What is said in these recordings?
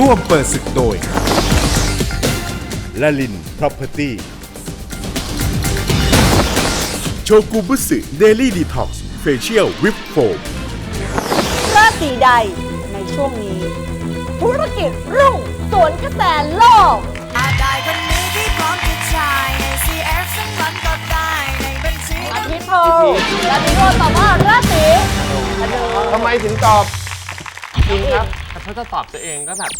ร่วมเปิดศึกโดยละลิน Property โชกุบุสึเดลี่ดีท็อกซ์เฟเชียลวิปโฟมราศีใดในช่วงนี้ ธุรกิจรุ่งสวนกระแสโลก อาจได้คนนี้ที่พร้อมจะใช้ใน CF ซึ่งมันก็ได้ในบัญชีอาทิตย์โทและนิโรธตอบว่าราศีธนูทำไมถึงตอบจริงครับ แต่ถ้าจะตอบตัวเองก็แบบ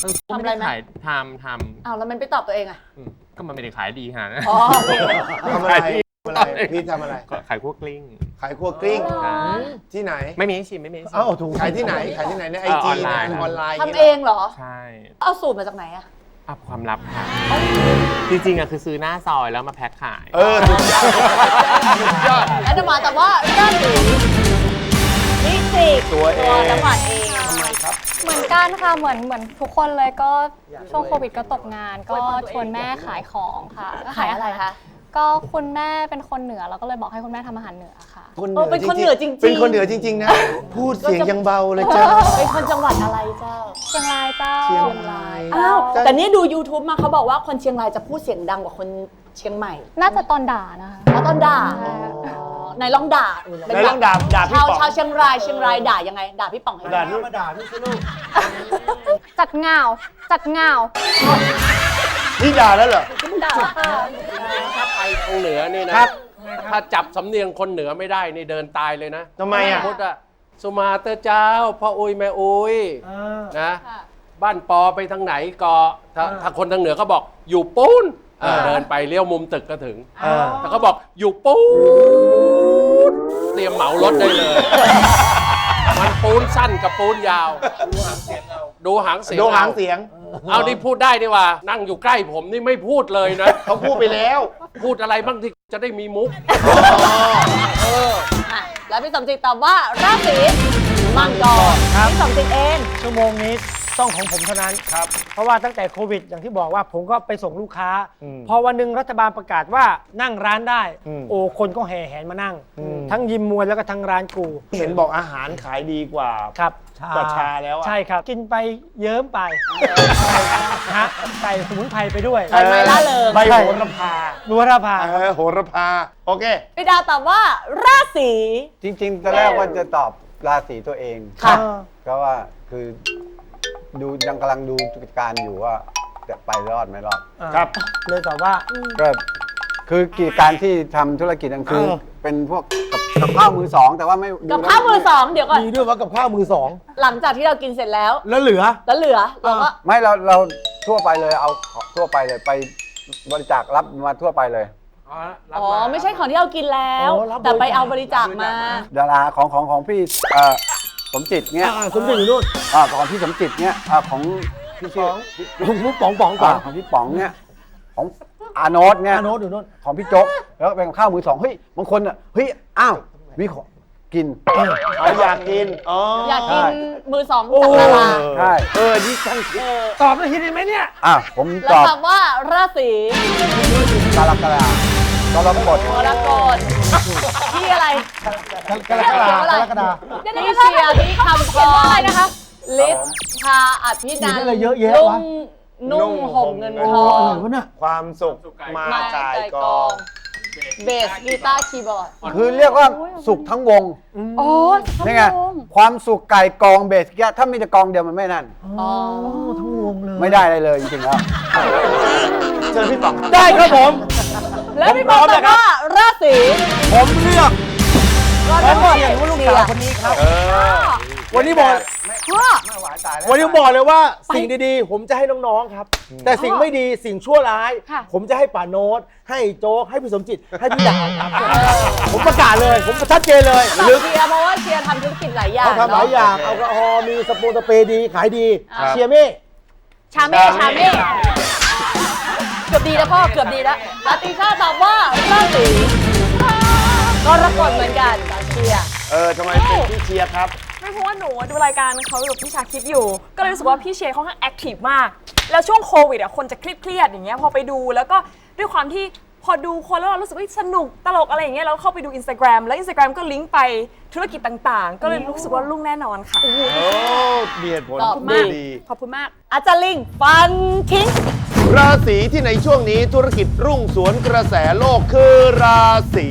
เออก็ไม่ได้ขายทำทอ้าวแล้วมันไปตอบตัวเองอะำอืมก็มันไม่ได้ขายดีขนาดนั้นอ๋อโอเคทำอะไรทำอะไรพี่ทำอะไร ก็ขายพวกกลิ้ง ขายครัวกลิ้งใช่ที่ไหนไม่มีให้ชิมไม่มีให้ชิม เอ้าถูกขายที่ไหนขายที่ไหนในไอเอ่อจีออนไลน์ ออนไลน์ทำเองเหรอ ใช่เอาสูตรมาจากไหนอะอัพความลับค่ะจริงๆอะคือซื้อหน้าซอยแล้วมาแพ็คขาย เออสุดยอดสุดยอด แล้วจะมาตอบว่าราศีพิจิกตัวเอง จังหวัดเองเหมือน กันค่ะเหมือนเหมือนทุกคนเลยก็ช่วงโควิดก็ตกงาน ก็ชวนแม่ขายของค่ะขายอะไรคะก็คุณแม่เป็นคนเหนือเราก็เลยบอกให้คุณแม่ทำอาหารเหนือค่ะเออเป็นคนเหนือจริงๆ เป็นคนเหนือจริง ๆ นะ พูดเสียงยังเบาเลยจ้า เป็นคนจังหวัดอะไรเจ้า เชียงรายเจ้าเชียงรายอ้าวแต่นี่ดู YouTube มาเขาบอกว่าคนเชียงรายจะพูดเสียงดังกว่าคนเชียงใหม่ น่าจะตอนด่านะคะเพราะตอนด่าในลองด่าไหนลองด่าด่าพี่ชาวป๋องชาวเชียงรายเชียงรายด่ายังไง ด่าพี่ป๋องให้ด่าดูพี่มาด่าพี่สิลูกจัดเงาจัดเงานี่ด่าแล้วเหรอ ด่าถ้าไปทางเหนือนี่นะครับ ถ้าจับสำเนียงคนเหนือไม่ได้นี่เดินตายเลยนะทำไมอะสมมติอะสุมาเตอร์เจ้าพ่ออุยแม่อุยนะ บ้านปอไปทางไหนก็ถ้าถ้าคนทางเหนือก็บอกอยู่ปูน เออ เดินไปเลี้ยวมุมตึกก็ถึง เออ แต่ก็บอกอยู่ปูนเตรียมเหมารถได้เลย มันปูนสั้นกับปูนยาว ดูหางเสียงดูหางเอาเสียง เอานี่พูดได้นี่ว่า นั่งอยู่ใกล้ผมนี่ไม่พูดเลยนะ เขาพูดไปแล้ว พูดอะไรบ้างที่จะได้มีมุก อะแล้วพี่สมจิตตอบว่าราศีมังกรพี่สมจิตเองชั่วโมงนี้ ต้องของผมเท่านั้นครับ เพราะว่าตั้งแต่โควิด อย่างที่บอกว่าผมก็ไปส่งลูกค้า อืมพอวันหนึ่งรัฐบาลประกาศว่านั่งร้านได้ อืมโอ้คนก็แห่แหนมานั่ง อืม ทั้งยิมมวยแล้วก็ทั้งร้านกูเห็นบอกอาหารขายดีกว่า ครับกว่าชาแล้วอะ ใช่ครับ กินไปเยิ้มไปฮะใส่สมุนไพรไปด้วยใบไม้ล่าเริง ใบโหระพารัวราภา เออโหระพา โอเค พี่ดาวตอบว่าราศีจริงๆตอนแรกว่าจะตอบราศีตัวเองค่ะ ก็ว่าคือ ดูยังกำลังดูกิจการอยู่ว่าจะไปรอดไม่รอดครับ เลยตอบว่า ก็คือกิจการที่ทำธุรกิจนั่นคือเออ เป็นพวกกับกับข้าวมือสอง แต่ว่าไม่ดูกับข้าวมือสองเดี๋ยวก่อน มีด้วยว่ากับข้าวมือสอง หลังจากที่เรากินเสร็จแล้ว แล้วเหลือ แล้วเหลือเราก็ไม่เราเราทั่วไปเลยเอาทั่วไปเลยไปบริจาครับมาทั่วไปเลย อ๋อไม่ใช่ของที่เรากินแล้ว อ๋อรับบริจาค แต่ไปเอาบริจาคมา ดาราของของของพี่เอ่อ สมจิตเนี้ยอ่าสมจิตอยู่นู่น อ่าของพี่สมจิตเนี้ยอ่าของพี่ชื่อพี่มุกป๋องป๋องป๋อ่าองของพี่ป๋องเนี้ยของอาโนตเนี้ยอาโนตอยู่นู่น ของพี่โจ๊กแล้วเป็นข้าวมือสองเฮ้ยบางคนอะเฮ้ยอ้าวมีของกินเอาอยากกิน อ๋อออยากกินใช่มือสองจากดาราใช่เออนี่ช่างคิดตอบได้ทีนี้ไหมเนี่ย อะผมแล้วตอบตอบว่าราศีกาลกรากรกฎ กรกฎ ที่อะไรกรกฎากรกฎาพี่เชียร์พี่คำพรอะไรนะคะลิศชาอภินันเขียนอะไรเยอะแยะวะนุ่งนุ่งห่มเงินทองวะเนี่ยความสุขมามาจ่ายใจกกอองงเบสกีตาร์คีย์บอร์ด คือเรียกว่าสุขทั้งวงโอ้นี่ไงความสุขไก่กองเบสกี้ถ้ามีแต่กองเดียวมันไม่นั่นอ๋อทั้งวงเลย ไม่ได้อะไรเลยจริงๆแล้วเชิญพี่ป๋องครับได้ครับผม แล้วพี่บอลตอบว่าราศีผมเลือกกรกฎเชียร์ว่าลูกเชียสาวร์คนนี้ครับเออวันนี้บอกพ่อ วันนี้บอกเลยว่าสิ่งดีๆ ผมจะให้น้องๆครับ แต่สิ่งไม่ดีสิ่งชั่วร้ายค่ะผมจะให้ป่าโน้ต ให้โจ๊ก ให้พี่สมจิต ให้พี่ดาวครับผมประกาศเลย ผมชัดเจนเลยตอบเชียร์เพราะว่าเชียร์ทำธุรกิจหลายอย่างเขาทำหลายอย่างเนะแอลกอฮอล์มีสปูนสเปรย์ดีขายดีครับเชียร์เม่ชาเม่ชาเม่เกือบดีแล้วพ่อเกือบดีแล้วลาติชาตอบว่าราศีกรกฎเหมือนกันตาเชียร์เออทำไมเป็นพี่เชียร์ครับ ไม่เพราะว่าหนูดูรายการเขาอยู่กับพี่ชาคิดอยู่ ก็เลยรู้สึกว่าพี่เชยร์เขาค่อนข้างแอคทีฟมาก แล้วช่วงโควิดอะคนจะเครียดๆอย่างเงี้ยพอไปดูแล้วก็ด้วยความที่พอดูคนแล้วเรารู้สึกว่าสนุกตลกอะไรอย่างเงี้ยเราเข้าไปดู Instagram แล้ว Instagram ก็ลิงก์ไปธุรกิจต่างๆ ก็เลยรู้สึกว่าลุ่งแน่นอนค่ะ โอ้มีเหตุผลตอบพูดมาก ดี ขอบคุณมาก อาจารย์ลิงฟันทิ้ง ราศีที่ในช่วงนี้ธุรกิจรุ่งสวนกระแสโลกคือราศี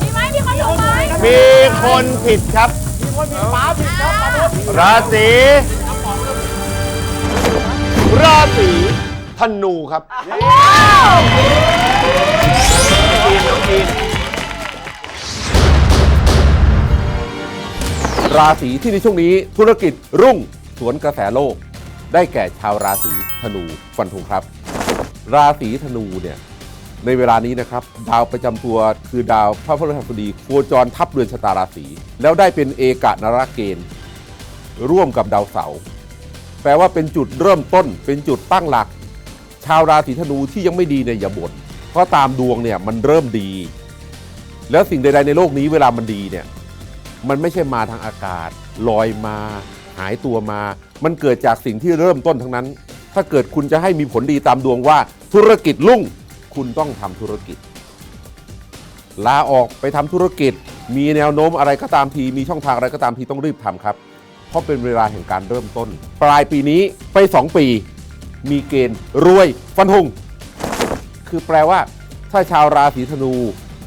มีไหมมีคนถูกไหมมีคนผิดครับ มีคนผิดฟ้าผิดครับราศีราศีธนูครับจีนน้องจีนราศีที่ในช่วงนี้ธุรกิจรุ่งสวนกระแสโลก ได้แก่ชาวราศีธนูฟันธงครับ ราศีธนูเนี่ยในเวลานี้นะครับ ดาวประจำตัวคือดาวพระพฤหัสบดีโคจรทับเรือนชะตาราศีแล้วได้เป็นเอกะนรเกณฑ์ ร่วมกับดาวเสาร์แปลว่าเป็นจุดเริ่มต้น เป็นจุดตั้งหลัก ชาวราศีธนูที่ยังไม่ดีเนี่ยอย่าบ่นเพราะตามดวงเนี่ยมันเริ่มดี แล้วสิ่งใดๆในโลกนี้เวลามันดีเนี่ยมันไม่ใช่มาทางอากาศลอยมา หายตัวมา มันเกิดจากสิ่งที่เริ่มต้นทั้งนั้น ถ้าเกิดคุณจะให้มีผลดีตามดวงว่าธุรกิจรุ่ง คุณต้องทำธุรกิจ ลาออกไปทำธุรกิจ มีแนวโน้มอะไรก็ตามที มีช่องทางอะไรก็ตามทีต้องรีบทำครับ เพราะเป็นเวลาแห่งการเริ่มต้น ปลายปีนี้ไป 2 ปี มีเกณฑ์รวยฟันธงคือแปลว่า ถ้าชาวราศีธนู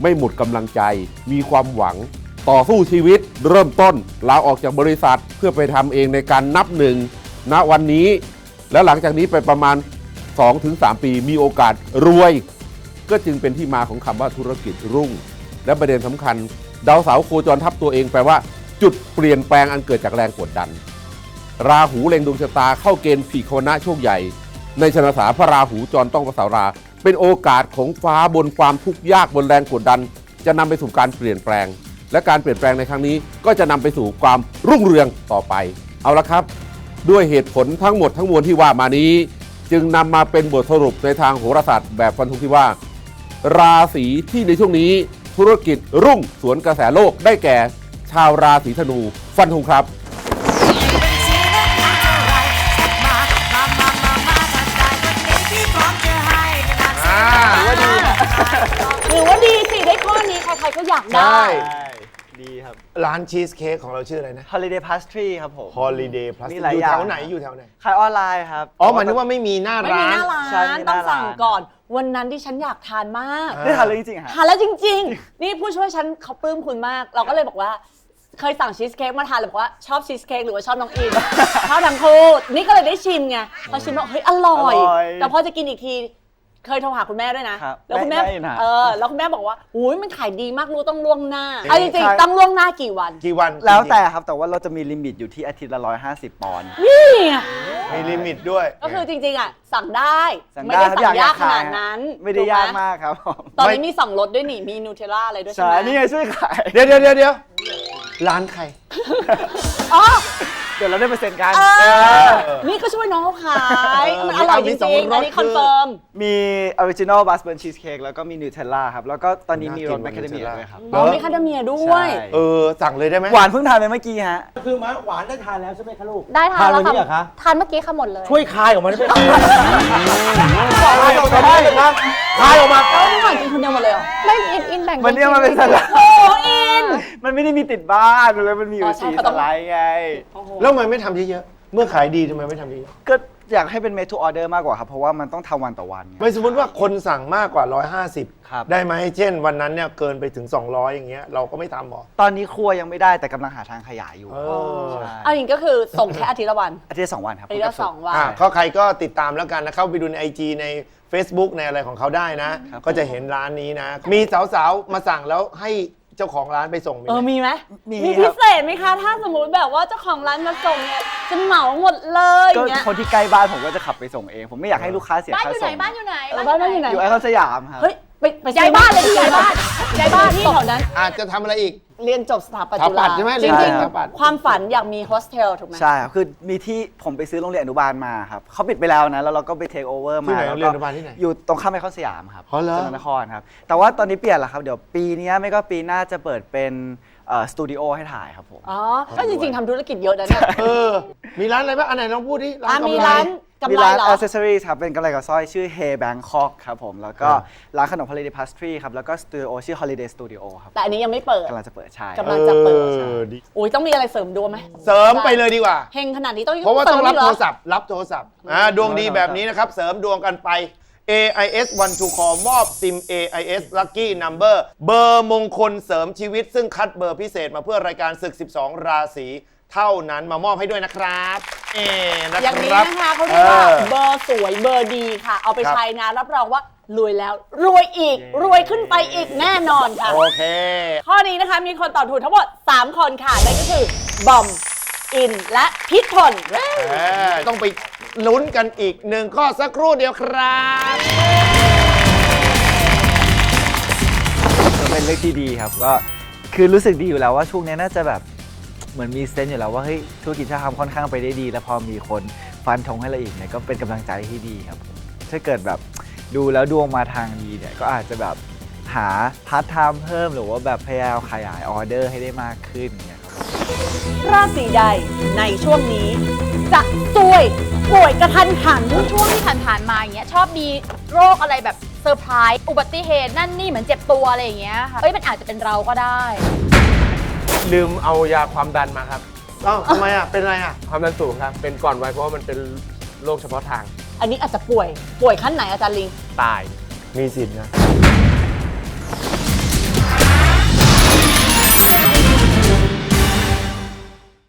ไม่หมดกำลังใจ มีความหวัง ต่อสู้ชีวิตเริ่มต้นลาออกจากบริษัทเพื่อไปทำเองในการนับหนึ่งณวันนี้ แล้วหลังจากนี้ไปประมาณ 2-3 ปีมีโอกาสรวย ก็จึงเป็นที่มาของคำว่าธุรกิจรุ่ง และประเด็นสำคัญ ดาวเสาร์โคจรทับตัวเองแปลว่า จุดเปลี่ยนแปลงอันเกิดจากแรงกดดัน ราหูเล็งดวงชะตาเข้าเกณฑ์ผีโคนะโชคใหญ่ ในชนสาพระราหูจรต้องกับเสารา เป็นโอกาสของฟ้าบนความทุกข์ยากบนแรงกดดัน จะนำไปสู่การเปลี่ยนแปลง และการเปลี่ยนแปลงในครั้งนี้ก็จะนำไปสู่ความรุ่งเรืองต่อไป เอาละครับ ด้วยเหตุผลทั้งหมดทั้งมวลที่ว่ามานี้ จึงนำมาเป็นบทสรุปในทางโหราศาสตร์แบบฟันธงที่ว่า ราศีที่ในช่วงนี้ธุรกิจรุ่งสวนกระแสโลกได้แก่ ชาวราศีธนู ฟันธงครับบัญชีนั้นมีเท่าไหรแท็กมามามามามาทักทายวันนี้พี่พร้อมจะให้ขนาดเสียงว่าดีหรือว่าดีสิได้ข้อนี้ใครๆก็อยากได้ ครับ ร้านชีสเค้กของเราชื่ออะไรนะ Holiday Pastry ครับผม Holiday Plus มีหลายอยู่อย่าแถงวไหนอยู่แถวไหน ขายออนไลน์ครับ อ๋อหมายถึงว่าไม่มีหน้าไม่มีร้าหน น้าร้าใช่นมีหต้อน้างสั่งร้าน ก่อน วันนั้นที่ฉันอยากทานมากได้ทานเลยจริงๆฮะ ทานแล้วจริง ๆ นี่ผู้ช่วยฉันเขาปลื้มคุณมาก เราก็เลยบอกว่า เคยสั่งชีสเค้กมาทานเลยบอกว่าชอบชีสเค้กหรือว่าชอบน้องอิน ชอบทั้งคู่นี่ก็เลยได้ชิมไงพอชิมบอกเฮ้ยอร่อย อร่อย แต่พอจะกินอีกที เคยโทรหาคุณแม่ด้วยนะ ครับแล้วคุณแม่ได้ได้นะเออแล้วคุณแม่บอกว่าอุ้ยมันขายดีมากรู้ต้องล่วงหน้าจริง เอาจริงใช่ ๆต้องล่วงหน้ากี่วันกี่วันแล้วแต่ครับแต่ว่าเราจะมีลิมิตอยู่ที่อาทิตย์ละ 150 ปอนด์ นี่ไงมีลิมิตด้วย ก็คือจริงๆอะสั่งได้สั่งไม่ได้ได้ครับสั่งยากขขนาดนั้นไม่ได้ถูหยากมากครับผมตอนนี้มีสองรสด้วยนี่มีนูเทลล่าอะไรด้วยใช่ใช่ไหมนี่ไงช่วยขาย เดี๋ยวเดี๋ยวเดี๋ยวเดี๋ยวร้านใคร อ๋อเดี๋ยวเราได้เปอร์เซ็นต์กันเออนี่ก็ช่วยน้องเขาขายเออมันอร่อยจมีสองริงๆรสอันนี้คอนเฟิร์ม มีออริจินอลบัสเบิร์นชีสเค้กแล้วก็มีนูเทลล่าครับ แล้วก็ตอนนี้มีรสน่าแมกิคนคาเดเมีย Nutella ด้วยครับ อ๋อมีคาเดเมียด้วยใช่เออ สั่งเลยได้ไหมหวานเพิ่งทานไปเมื่อกี้ฮะ คือมาหวานได้ทานแล้วใช่ไหมคะลูก ได้ทานแล้วทานวันนี้เหรอค่ะคะทานเมื่อกี้ค่ะหมดเลย ช่วยคายออกมาได้ไหมคายออกมาได้เลยครับคายออกมาเอ้า ไม่หวานกินคนเดียวหมดเลยเหรอไม่อินอินแบ่งมันเนี่ยมันเป็นสไลด์ โอ้อิน มันไม่ได้มีติดบ้านเลยมันมีออ๋ยู่อใช่สีเขาสต้อง ไลด์ไงแล้วทำไมไม่ทำเยอะๆเมื่อขายดีทำไมไม่ทำเยอะก็ อยากให้เป็น made to order มากกว่าครับ เพราะว่ามันต้องทำวันต่อวันไงๆไม่สมมติว่าคนสั่งมากกว่า150ครับได้ไหมเช่น วันนั้นเนี่ยเกินไปถึง 200 อย่างเงี้ยเราก็ไม่ทำหรอ ตอนนี้ครัวยังไม่ได้แต่กำลังหาทางขยายอยู่เออ ใช่เอาอย่างนี้ก็คือส่งแค่อาทิตย์ละวันอาทิตย์ละสองวันครับอาทิตย์ละสองวัน อะก็ใครก็ติดตามแล้วกันนะเข้าไปดูใน IG ใน Facebook ในอะไรของเขาได้นะครับก็จะเห็นร้านนี้นะ มีสาวๆ มาสั่งแล้วให้ เจ้าของร้านไปส่งมีเออไหมมีไหมมีมีคพิรับเศษไหมคะ ถ้าสมมติแบบว่าเจ้าของร้านมาส่งเนี่ยจะเหมาหมดเลยอก็ย่างเงี้ยคนที่ใกล้บ้านผมก็จะขับไปส่งเอง ผมไม่อยากให้ลูกค้าเสียบ้านค่าอยู่ไหนส่งบ้านอยู่ไหน เออบ้านบ้านอยู่ไหน อยู่ไอคอนสยามครับ เฮ้ย ไปไปย้ายบ้านเลยย้ายบ้านย้ายบ้านที่แถวนั้น อาจจะทำอะไรอีก เรียนจบสถาปัตย์สถาจุปัฬาตย์ใช่ไหมจเรียนริงสถาปัตย์ ๆความฝันอยากมีโฮสเทลถูกไหม ใช่ครับ คือมีที่ผมไปซื้อโรงเรียนอนุบาลมาครับเขาปิดไปแล้วนะ แล้วเราก็ไปเทคโอเวอร์ที่มาไหนแล้วโรงเรียนก็อนุบาลที่ไหนอยู่ตรงข้ามไอคอนสยามครับอ๋อเหรอ จังหวัดนครครับ แต่ว่าตอนนี้เปลี่ยนแล้วครับ เดี๋ยวปีเนี้ยไม่ก็ปีหน้าจะเปิดเป็นเอ่อสตูดิโอให้ถ่ายครับผม อ๋อ ก็จริงๆทำธุรกิจเยอะนะเนี่ย เออ มีร้านอะไรบ้างอันไหนลองพูดดิอะกำไรมีร้านกำ มีไรร้านเหรอ accessories ครับ เป็นกำไรกับสร้อยชื่อ Hey Bangkok ครับผม แล้วก็ร้านขนม Holiday Pastry ครับ แล้วก็สตูดิโอชื่อ Holiday Studio ครับแต่อันนี้ยังไม่เปิด กำลังจะเปิดใช่ กำลัง จะเปิด เออดีอุ้ยต้องมีอะไรเสริมดวงไหมเสริมไปเลยดีกว่า เฮงขนาดนี้ต้องเพราะว่าต้องรับเสโทมรศัพท์ รับโทรศัพท์อ่าดวงดีแบบนี้นะครับ เสริมดวงกันไป AIS One to Call มอบซิม AIS Lucky Number เบอร์มงคลเสริมชีวิต ซึ่งคัดเบอร์พิเศษมาเพื่อรายการศึก 12 ราศีเท่านั้นมามอบให้ด้วยนะครับ เอนะอย่างคนี้รับ นะคะเขาเรียกว่าเออเบอร์สวยเบอร์ดีค่ะ เอาไปครับ ใช้นะรับรองว่ารวยแล้ว รวยอีก รวยขึ้นไปอีกแน่นอนค่ะ โอเค ข้อนี้นะคะมีคนตอบถูกทั้งหมด 3 คนค่ะนั่นก็คือบอม อิน และพิทนเออต้องไปลุ้นกันอีกหนึ่งข้อสักครู่เดียวครับก็เป็นเรื่องที่ดีครับก็คือรู้สึกดีอยู่แล้วว่าช่วงนี้น่าจะแบบ เหมือนมีเซนส์อยู่แล้วว่าเฮ้ยธุรกิจชาทำค่อนข้างไปได้ดี แล้วพอมีคนฟันธงให้เราอีกเนี่ยก็เป็นกำลังใจที่ดีครับผมถ้าเกิดแบบดูแล้วดวงมาทางดีเนี่ยก็อาจจะแบบหาพาร์ทไทม์เพิ่มหรือว่าแบบพยายามขยายออเดอร์ให้ได้มากขึ้นเนี่ยครับราศีใดในช่วงนี้ จะซวยป่วยกระทันหัน ช่วงที่ผ่านๆมาอย่างเงี้ยชอบมีโรคอะไรแบบเซอร์ไพรส์อุบัติเหตุนั่นนี่เหมือนเจ็บตัวอะไรอย่างเงี้ยค่ะเอ้ยมันอาจจะเป็นเราก็ได้ ลืมเอายาความดันมาครับเอ้าทำไมอะ เป็นไรอะ ความดันสูงครับ เป็นก่อนวัยเพราะว่ามันเป็นโรคเฉพาะทาง อันนี้อาจจะป่วย ป่วยขั้นไหนอาจารย์ลิง ตาย มีสิทธิ์นะ